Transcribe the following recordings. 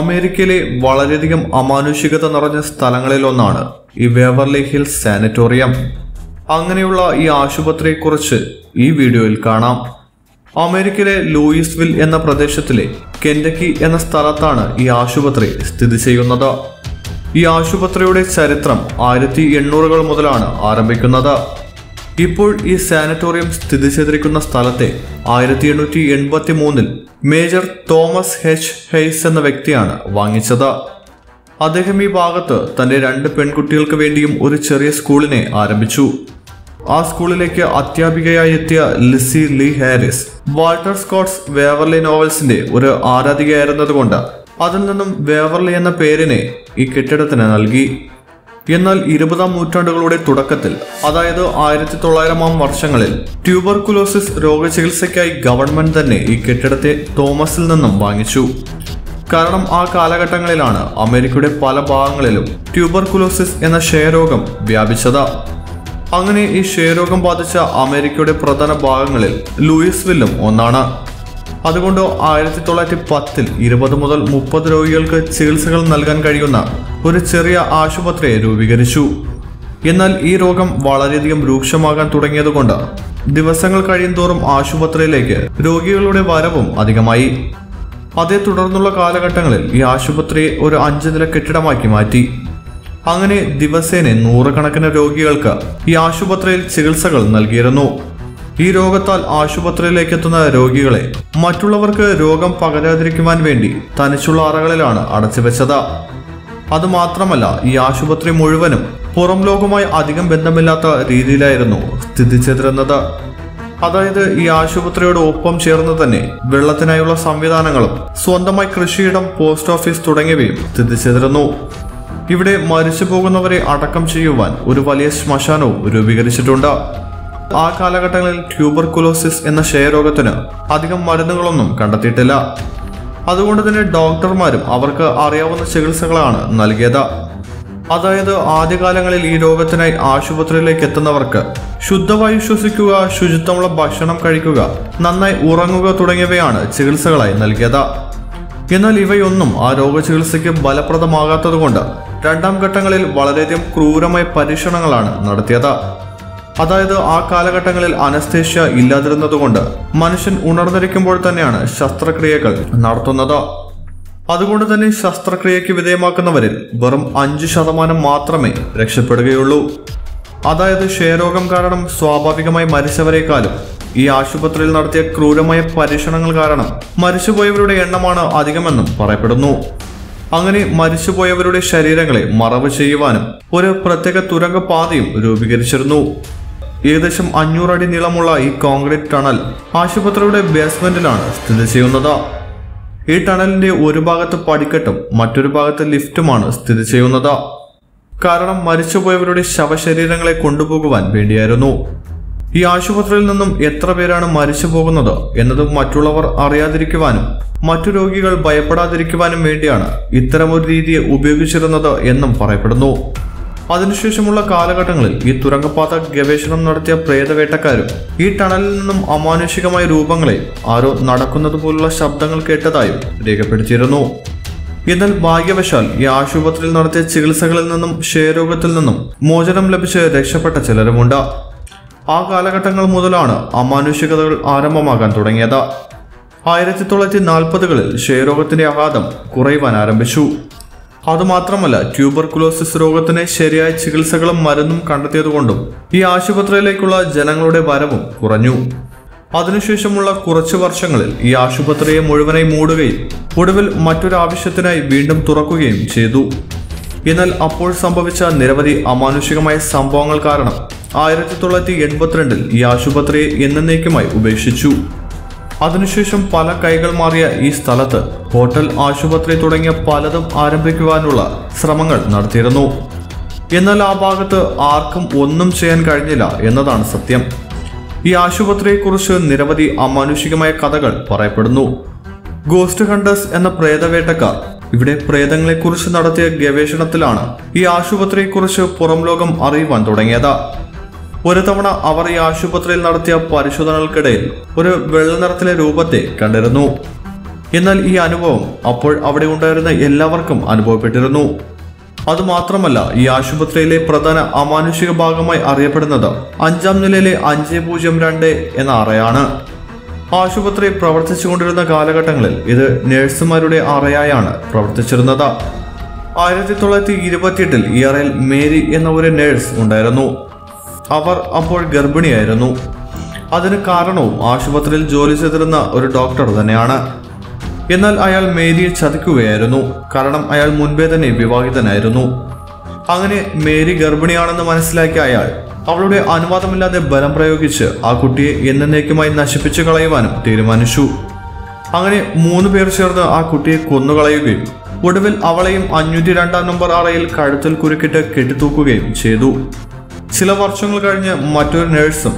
അമേരിക്കയിലെ വളരെയധികം അമാനുഷികത നിറഞ്ഞ സ്ഥലങ്ങളിലൊന്നാണ് ഈ വേവർലി ഹിൽസ് സാനിറ്റോറിയം. അങ്ങനെയുള്ള ഈ ആശുപത്രിയെക്കുറിച്ച് ഈ വീഡിയോയിൽ കാണാം. അമേരിക്കയിലെ ലൂയിസ്വിൽ എന്ന പ്രദേശത്തിലെ കെൻഡക്കി എന്ന സ്ഥലത്താണ് ഈ ആശുപത്രി സ്ഥിതി ചെയ്യുന്നത്. ഈ ആശുപത്രിയുടെ ചരിത്രം ആയിരത്തി എണ്ണൂറുകൾ മുതലാണ് ആരംഭിക്കുന്നത്. ഇപ്പോൾ ഈ സാനിറ്റോറിയം സ്ഥിതി ചെയ്തിരിക്കുന്ന സ്ഥലത്തെ ആയിരത്തി എണ്ണൂറ്റി എൺപത്തി മൂന്നിൽ മേജർ തോമസ് ഹെച്ച് ഹെയ്സ് എന്ന വ്യക്തിയാണ് വാങ്ങിച്ചത്. അദ്ദേഹം ഈ ഭാഗത്ത് തന്റെ രണ്ട് പെൺകുട്ടികൾക്ക് വേണ്ടിയും ഒരു ചെറിയ സ്കൂളിനെ ആരംഭിച്ചു. ആ സ്കൂളിലേക്ക് അധ്യാപികയായി എത്തിയ Lizzie Lee Harris Walter Scott's Waverley നോവൽസിന്റെ ഒരു ആരാധികയായിരുന്നതുകൊണ്ട് അതിൽ നിന്നും വേവർലി എന്ന പേരിനെ ഈ കെട്ടിടത്തിന് നൽകി. എന്നാൽ ഇരുപതാം നൂറ്റാണ്ടുകളുടെ തുടക്കത്തിൽ അതായത് ആയിരത്തി തൊള്ളായിരമാം വർഷങ്ങളിൽ ട്യൂബർകുലോസിസ് രോഗചികിത്സയ്ക്കായി ഗവൺമെന്റ് തന്നെ ഈ കെട്ടിടത്തെ തോമസിൽ നിന്നും വാങ്ങിച്ചു. കാരണം ആ കാലഘട്ടങ്ങളിലാണ് അമേരിക്കയുടെ പല ഭാഗങ്ങളിലും ട്യൂബർകുലോസിസ് എന്ന ക്ഷയരോഗം വ്യാപിച്ചത്. അങ്ങനെ ഈ ക്ഷയരോഗം ബാധിച്ച അമേരിക്കയുടെ പ്രധാന ഭാഗങ്ങളിൽ ലൂയിസ്വില്ലും ഒന്നാണ്. അതുകൊണ്ട് ആയിരത്തി തൊള്ളായിരത്തി പത്തിൽ ഇരുപത് മുതൽ മുപ്പത് രോഗികൾക്ക് ചികിത്സകൾ നൽകാൻ കഴിയുന്ന ഒരു ചെറിയ ആശുപത്രിയെ രൂപീകരിച്ചു. എന്നാൽ ഈ രോഗം വളരെയധികം രൂക്ഷമാകാൻ തുടങ്ങിയതുകൊണ്ട് ദിവസങ്ങൾ കഴിയുന്തോറും ആശുപത്രിയിലേക്ക് രോഗികളുടെ വരവും അധികമായി. അതേ തുടർന്നുള്ള കാലഘട്ടങ്ങളിൽ ഈ ആശുപത്രിയെ ഒരു അഞ്ച് നില കെട്ടിടമാക്കി മാറ്റി. അങ്ങനെ ദിവസേന നൂറുകണക്കിന് രോഗികൾക്ക് ഈ ആശുപത്രിയിൽ ചികിത്സകൾ നൽകിയിരുന്നു. ഈ രോഗത്താൽ ആശുപത്രിയിലേക്ക് എത്തുന്ന രോഗികളെ മറ്റുള്ളവർക്ക് രോഗം പകരാതിരിക്കുവാൻ വേണ്ടി തനിച്ചുള്ള അറകളിലാണ് അടച്ചുവെച്ചത്. അതുമാത്രമല്ല ഈ ആശുപത്രി മുഴുവനും പുറം ലോകവുമായി അധികം ബന്ധമില്ലാത്ത രീതിയിലായിരുന്നു സ്ഥിതി ചെയ്തിരുന്നത് അതായത് ഈ ആശുപത്രിയോട് ഒപ്പം ചേർന്ന് തന്നെ വെള്ളത്തിനായുള്ള സംവിധാനങ്ങളും സ്വന്തമായി കൃഷിയിടം പോസ്റ്റ് ഓഫീസ് തുടങ്ങിയവയും സ്ഥിതി ചെയ്തിരുന്നു ഇവിടെ മരിച്ചു പോകുന്നവരെ അടക്കം ചെയ്യുവാൻ ഒരു വലിയ ശ്മശാനവും രൂപീകരിച്ചിട്ടുണ്ട്. ആ കാലഘട്ടങ്ങളിൽ ട്യൂബർകുലോസിസ് എന്ന ക്ഷയരോഗത്തിന് അധികം മരുന്നുകളൊന്നും കണ്ടെത്തിയിട്ടില്ല. അതുകൊണ്ട് തന്നെ ഡോക്ടർമാരും അവർക്ക് അറിയാവുന്ന ചികിത്സകളാണ് നൽകിയത്. അതായത് ആദ്യകാലങ്ങളിൽ ഈ രോഗത്തിനായി ആശുപത്രിയിലേക്ക് എത്തുന്നവർക്ക് ശുദ്ധവായു ശ്വസിക്കുക ശുചിത്വമുള്ള ഭക്ഷണം കഴിക്കുക നന്നായി ഉറങ്ങുക തുടങ്ങിയവയാണ് ചികിത്സകളായി നൽകിയത്. എന്നാൽ ഇവയൊന്നും ആ രോഗചികിത്സയ്ക്ക് ഫലപ്രദമാകാത്തതുകൊണ്ട് രണ്ടാം ഘട്ടങ്ങളിൽ വളരെയധികം ക്രൂരമായ പരീക്ഷണങ്ങളാണ് നടത്തിയത്. അതായത് ആ കാലഘട്ടങ്ങളിൽ അനസ്തേഷ്യ ഇല്ലാതിരുന്നതുകൊണ്ട് മനുഷ്യൻ ഉണർന്നിരിക്കുമ്പോൾ തന്നെയാണ് ശസ്ത്രക്രിയകൾ നടത്തുന്നത്. അതുകൊണ്ട് തന്നെ ശസ്ത്രക്രിയയ്ക്ക് വിധേയമാക്കുന്നവരിൽ വെറും അഞ്ച് ശതമാനം മാത്രമേ രക്ഷപ്പെടുകയുള്ളൂ. അതായത് ക്ഷയരോഗം കാരണം സ്വാഭാവികമായി മരിച്ചവരെക്കാളും ഈ ആശുപത്രിയിൽ നടത്തിയ ക്രൂരമായ പരീക്ഷണങ്ങൾ കാരണം മരിച്ചുപോയവരുടെ എണ്ണമാണ് അധികമെന്നും പറയപ്പെടുന്നു. അങ്ങനെ മരിച്ചുപോയവരുടെ ശരീരങ്ങളെ മറവ് ചെയ്യുവാനും ഒരു പ്രത്യേക തുരങ്കപാതയും രൂപീകരിച്ചിരുന്നു. ഏകദേശം അഞ്ഞൂറ് അടി നീളമുള്ള ഈ കോൺക്രീറ്റ് ടണൽ ആശുപത്രിയുടെ ബേസ്മെന്റിലാണ് സ്ഥിതി ചെയ്യുന്നത്. ഈ ടണലിന്റെ ഒരു ഭാഗത്ത് പടിക്കെട്ടും മറ്റൊരു ഭാഗത്ത് ലിഫ്റ്റുമാണ് സ്ഥിതി ചെയ്യുന്നത്. കാരണം മരിച്ചുപോയവരുടെ ശവശരീരങ്ങളെ കൊണ്ടുപോകുവാൻ വേണ്ടിയായിരുന്നു. ഈ ആശുപത്രിയിൽ നിന്നും എത്ര പേരാണ് മരിച്ചു പോകുന്നത് എന്നതും മറ്റുള്ളവർ അറിയാതിരിക്കുവാനും മറ്റു രോഗികൾ ഭയപ്പെടാതിരിക്കുവാനും വേണ്ടിയാണ് ഇത്തരമൊരു രീതിയെ ഉപയോഗിച്ചിരുന്നത് എന്നും പറയപ്പെടുന്നു. അതിനുശേഷമുള്ള കാലഘട്ടങ്ങളിൽ ഈ തുരങ്കപാത ഗവേഷണം നടത്തിയ പ്രേതവേട്ടക്കാരും ഈ ടണലിൽ നിന്നും അമാനുഷികമായ രൂപങ്ങളെ ആരോ നടക്കുന്നത് പോലുള്ള ശബ്ദങ്ങൾ കേട്ടതായും രേഖപ്പെടുത്തിയിരുന്നു. എന്നാൽ ഭാഗ്യവശാൽ ഈ ആശുപത്രിയിൽ നടത്തിയ ചികിത്സകളിൽ നിന്നും ക്ഷയരോഗത്തിൽ നിന്നും മോചനം ലഭിച്ച് രക്ഷപ്പെട്ട ചിലരുമുണ്ട്. ആ കാലഘട്ടങ്ങൾ മുതലാണ് അമാനുഷികതകൾ ആരംഭമാകാൻ തുടങ്ങിയത്. ആയിരത്തി തൊള്ളായിരത്തി നാൽപ്പതുകളിൽ ക്ഷയരോഗത്തിന്റെ ആഘാതം കുറയുവാൻ ആരംഭിച്ചു. അതുമാത്രമല്ല ട്യൂബർകുലോസിസ് രോഗത്തിന് ശരിയായ ചികിത്സകളും മരുന്നും കണ്ടെത്തിയതുകൊണ്ടും ഈ ആശുപത്രിയിലേക്കുള്ള ജനങ്ങളുടെ വരവും കുറഞ്ഞു. അതിനുശേഷമുള്ള കുറച്ചു വർഷങ്ങളിൽ ഈ ആശുപത്രിയെ മുഴുവനായി മൂടുകയും ഒടുവിൽ മറ്റൊരാവശ്യത്തിനായി വീണ്ടും തുറക്കുകയും ചെയ്തു. എന്നാൽ അപ്പോൾ സംഭവിച്ച നിരവധി അമാനുഷികമായ സംഭവങ്ങൾ കാരണം ആയിരത്തി തൊള്ളായിരത്തി എൺപത്തിരണ്ടിൽ ഈ ആശുപത്രിയെ എന്നേക്കുമായി ഉപേക്ഷിച്ചു. അതിനുശേഷം പല കൈകൾ മാറിയ ഈ സ്ഥലത്ത് ഹോട്ടൽ ആശുപത്രി തുടങ്ങിയ പലതും ആരംഭിക്കുവാനുള്ള ശ്രമങ്ങൾ നടത്തിയിരുന്നു. എന്നാൽ ആ ഭാഗത്ത് ആർക്കും ഒന്നും ചെയ്യാൻ കഴിഞ്ഞില്ല എന്നതാണ് സത്യം. ഈ ആശുപത്രിയെക്കുറിച്ച് നിരവധി അമാനുഷികമായ കഥകൾ പറയപ്പെടുന്നു. ഗോസ്റ്റ് ഹണ്ടേഴ്സ് എന്ന പ്രേതവേട്ടക്കാർ ഇവിടെ പ്രേതങ്ങളെക്കുറിച്ച് നടത്തിയ ഗവേഷണത്തിലാണ് ഈ ആശുപത്രിയെക്കുറിച്ച് പുറം ലോകം അറിയുവാൻ തുടങ്ങിയത്. ഒരു തവണ അവർ ഈ ആശുപത്രിയിൽ നടത്തിയ പരിശോധനകൾക്കിടയിൽ ഒരു വെള്ള നിറത്തിലെ രൂപത്തെ കണ്ടിരുന്നു. എന്നാൽ ഈ അനുഭവം അപ്പോൾ അവിടെ ഉണ്ടായിരുന്ന എല്ലാവർക്കും അനുഭവപ്പെട്ടിരുന്നു. അതുമാത്രമല്ല ഈ ആശുപത്രിയിലെ പ്രധാന അമാനുഷിക ഭാഗമായി അറിയപ്പെടുന്നത് അഞ്ചാം നിലയിലെ അഞ്ച് പൂജ്യം രണ്ട് എന്ന അറയാണ് ആശുപത്രി പ്രവർത്തിച്ചുകൊണ്ടിരുന്ന കാലഘട്ടങ്ങളിൽ ഇത് നഴ്സുമാരുടെ അറയായാണ് പ്രവർത്തിച്ചിരുന്നത്. ആയിരത്തി തൊള്ളായിരത്തി ഇരുപത്തിയെട്ടിൽ ഈ അറയിൽ മേരി എന്ന ഒരു നേഴ്സ് ഉണ്ടായിരുന്നു. അവർ അപ്പോൾ ഗർഭിണിയായിരുന്നു. അതിന് കാരണവും ആശുപത്രിയിൽ ജോലി ചെയ്തിരുന്ന ഒരു ഡോക്ടർ തന്നെയാണ്. എന്നാൽ അയാൾ മേരിയെ ചതിക്കുകയായിരുന്നു. കാരണം അയാൾ മുൻപേ തന്നെ വിവാഹിതനായിരുന്നു. അങ്ങനെ മേരി ഗർഭിണിയാണെന്ന് മനസ്സിലാക്കിയ അയാൾ അവളുടെ അനുവാദമില്ലാതെ ബലം പ്രയോഗിച്ച് ആ കുട്ടിയെ എന്നേക്കുമായി നശിപ്പിച്ചു കളയുവാനും തീരുമാനിച്ചു. അങ്ങനെ മൂന്ന് പേർ ചേർന്ന് ആ കുട്ടിയെ കൊന്നുകളയുകയും ഒടുവിൽ അവളെയും അഞ്ഞൂറ്റി രണ്ടാം നമ്പർ അറയിൽ കഴുത്തിൽ കുരുക്കിട്ട് കെട്ടിത്തൂക്കുകയും ചെയ്തു. ചില വർഷങ്ങൾ കഴിഞ്ഞ് മറ്റൊരു നഴ്സും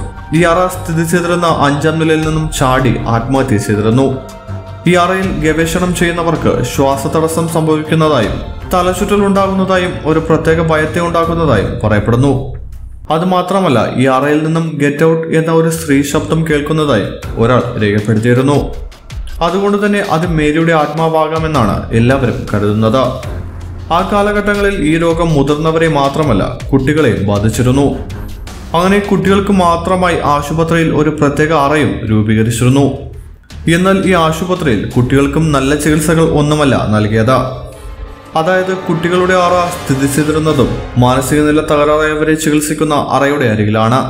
അറ സ്ഥിതി ചെയ്തിരുന്ന അഞ്ചാം നിലയിൽ നിന്നും ചാടി ആത്മഹത്യ ചെയ്തിരുന്നു. ഈ അറയിൽ ഗവേഷണം ചെയ്യുന്നവർക്ക് ശ്വാസതടസ്സം സംഭവിക്കുന്നതായും തലചുറ്റൽ ഉണ്ടാകുന്നതായും ഒരു പ്രത്യേക ഭയത്തെ ഉണ്ടാക്കുന്നതായും പറയപ്പെടുന്നു. അതുമാത്രമല്ല അറയിൽ നിന്നും ഗെറ്റ് ഔട്ട് എന്ന ഒരു സ്ത്രീ ശബ്ദം കേൾക്കുന്നതായി ഒരാൾ രേഖപ്പെടുത്തിയിരുന്നു. അതുകൊണ്ട് തന്നെ അത് മേരിയുടെ ആത്മാവാകാമെന്നാണ് എല്ലാവരും കരുതുന്നത്. ആ കാലഘട്ടങ്ങളിൽ ഈ രോഗം മുതിർന്നവരെ മാത്രമല്ല കുട്ടികളെ ബാധിച്ചിരുന്നു. അങ്ങനെ കുട്ടികൾക്ക് മാത്രമായി ആശുപത്രിയിൽ ഒരു പ്രത്യേക അറയും രൂപീകരിച്ചിരുന്നു. എന്നാൽ ഈ ആശുപത്രിയിൽ കുട്ടികൾക്കും നല്ല ചികിത്സകൾ ഒന്നുമല്ല നൽകിയത്. അതായത് കുട്ടികളുടെ അറ സ്ഥിതി ചെയ്തിരുന്നതും മാനസിക നില തകരാറായവരെ ചികിത്സിക്കുന്ന അറയുടെ അരികിലാണ്.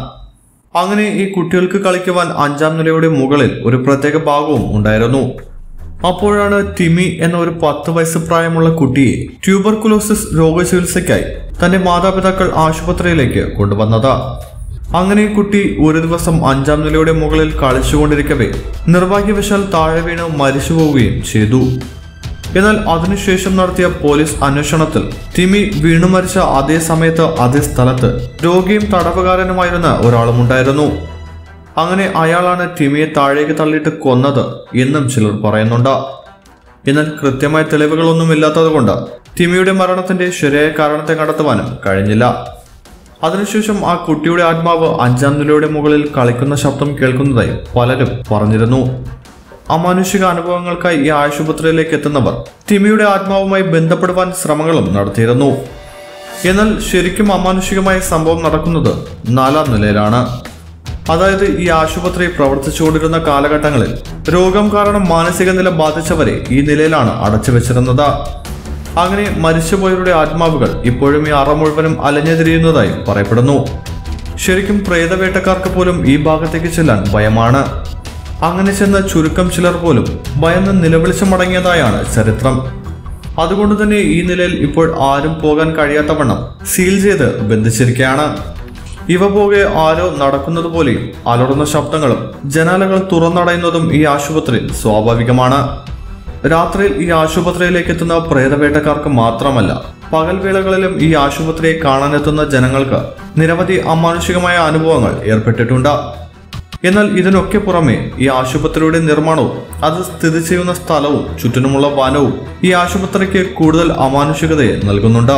അങ്ങനെ ഈ കുട്ടികൾക്ക് കളിക്കുവാൻ അഞ്ചാം നിലയുടെ മുകളിൽ ഒരു പ്രത്യേക ഭാഗവും ഉണ്ടായിരുന്നു. അപ്പോഴാണ് ടിമി എന്ന ഒരു പത്ത് വയസ്സ് പ്രായമുള്ള കുട്ടിയെ ട്യൂബർകുലോസിസ് രോഗചികിത്സയ്ക്കായി തന്റെ മാതാപിതാക്കൾ ആശുപത്രിയിലേക്ക് കൊണ്ടുവന്നത്. അങ്ങനെ കുട്ടി ഒരു ദിവസം അഞ്ചാം നിലയുടെ മുകളിൽ കളിച്ചുകൊണ്ടിരിക്കവേ നിർഭാഗ്യവശാൽ താഴെ വീണ് മരിച്ചു പോവുകയും ചെയ്തു. എന്നാൽ അതിനുശേഷം നടത്തിയ പോലീസ് അന്വേഷണത്തിൽ തിമി വീണു മരിച്ച അതേ സമയത്ത് അതേ സ്ഥലത്ത് രോഗിയും തടവുകാരനുമായിരുന്ന ഒരാളുമുണ്ടായിരുന്നു. അങ്ങനെ അയാളാണ് ടിമിയെ താഴേക്ക് തള്ളിയിട്ട് കൊന്നത് എന്നും ചിലർ പറയുന്നുണ്ട്. എന്നാൽ കൃത്യമായ തെളിവുകളൊന്നും ഇല്ലാത്തതുകൊണ്ട് ടിമിയുടെ മരണത്തിന്റെ ശരിയായ കാരണത്തെ കണ്ടെത്തുവാനും കഴിഞ്ഞില്ല. അതിനുശേഷം ആ കുട്ടിയുടെ ആത്മാവ് അഞ്ചാം നിലയുടെ മുകളിൽ കളിക്കുന്ന ശബ്ദം കേൾക്കുന്നതായി പലരും പറഞ്ഞിരുന്നു. അമാനുഷിക അനുഭവങ്ങൾക്കായി ഈ ആശുപത്രിയിലേക്ക് എത്തുന്നവർ ടിമിയുടെ ആത്മാവുമായി ബന്ധപ്പെടുവാൻ ശ്രമങ്ങളും നടത്തിയിരുന്നു. എന്നാൽ ശരിക്കും അമാനുഷികമായ സംഭവം നടക്കുന്നത് നാലാം നിലയിലാണ്. അതായത് ഈ ആശുപത്രി പ്രവർത്തിച്ചുകൊണ്ടിരുന്ന കാലഘട്ടങ്ങളിൽ രോഗം കാരണം മാനസിക നില ബാധിച്ചവരെ ഈ നിലയിലാണ് അടച്ചു വെച്ചിരുന്നത് അങ്ങനെ മരിച്ചുപോയവരുടെ ആത്മാവുകൾ ഇപ്പോഴും ഈ അറ മുഴുവനും അലഞ്ഞുതിരിയുന്നതായി പറയപ്പെടുന്നു. ശരിക്കും പ്രേതവേട്ടക്കാർക്ക് പോലും ഈ ഭാഗത്തേക്ക് ചെല്ലാൻ ഭയമാണ്. അങ്ങനെ ചെന്ന ചുരുക്കം ചിലർ പോലും ഭയന്ന് നിലവിളിച്ചു മടങ്ങിയതായാണ് ചരിത്രം. അതുകൊണ്ട് തന്നെ ഈ നിലയിൽ ഇപ്പോൾ ആരും പോകാൻ കഴിയാത്ത കഴിയാത്തവണ്ണം സീൽ ചെയ്ത് ബന്ധിച്ചിരിക്കുകയാണ്. ഇവ പോകെ ആരോ നടക്കുന്നത് പോലെയും അലറുന്ന ശബ്ദങ്ങളും ജനാലകൾ തുറന്നടയുന്നതും ഈ ആശുപത്രിയിൽ സ്വാഭാവികമാണ്. രാത്രിയിൽ ഈ ആശുപത്രിയിലേക്ക് എത്തുന്ന പ്രേതവേട്ടക്കാർക്ക് മാത്രമല്ല പകൽവേളകളിലും ഈ ആശുപത്രിയെ കാണാനെത്തുന്ന ജനങ്ങൾക്ക് നിരവധി അമാനുഷികമായ അനുഭവങ്ങൾ ഏർപ്പെട്ടിട്ടുണ്ട്. എന്നാൽ ഇതിനൊക്കെ പുറമെ ഈ ആശുപത്രിയുടെ നിർമ്മാണവും അത് സ്ഥിതി ചെയ്യുന്ന സ്ഥലവും ചുറ്റിനുമുള്ള വനവും ഈ ആശുപത്രിക്ക് കൂടുതൽ അമാനുഷികതയെ നൽകുന്നുണ്ട്.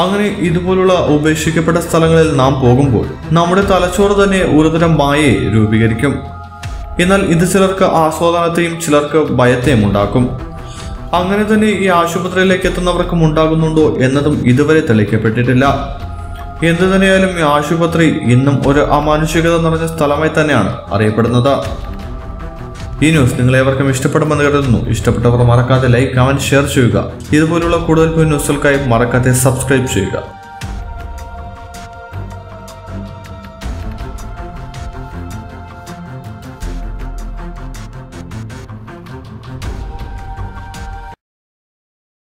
അങ്ങനെ ഇതുപോലുള്ള ഉപേക്ഷിക്കപ്പെട്ട സ്ഥലങ്ങളിൽ നാം പോകുമ്പോൾ നമ്മുടെ തലച്ചോറ് തന്നെ ഒരുതരം മായയെ രൂപീകരിക്കും. എന്നാൽ ഇത് ചിലർക്ക് ആസ്വാദനത്തെയും ചിലർക്ക് ഭയത്തെയും ഉണ്ടാക്കും. അങ്ങനെ തന്നെ ഈ ആശുപത്രിയിലേക്ക് എത്തുന്നവർക്കും ഉണ്ടാകുന്നുണ്ടോ എന്നതും ഇതുവരെ തെളിയിക്കപ്പെട്ടിട്ടില്ല. എന്തു തന്നെയായാലും ഈ ആശുപത്രി ഇന്നും ഒരു അമാനുഷികത നിറഞ്ഞ സ്ഥലമായി തന്നെയാണ് അറിയപ്പെടുന്നത്. ഈ ന്യൂസ് നിങ്ങളേവർക്കും ഇഷ്ടപ്പെടുമെന്ന് കരുതുന്നു. ഇഷ്ടപ്പെട്ടവർ മറക്കാതെ ലൈക്ക് കമന്റ് ഷെയർ ചെയ്യുക. ഇതുപോലുള്ള കൂടുതൽ ന്യൂസുകൾക്കായി മറക്കാതെ സബ്സ്ക്രൈബ് ചെയ്യുക.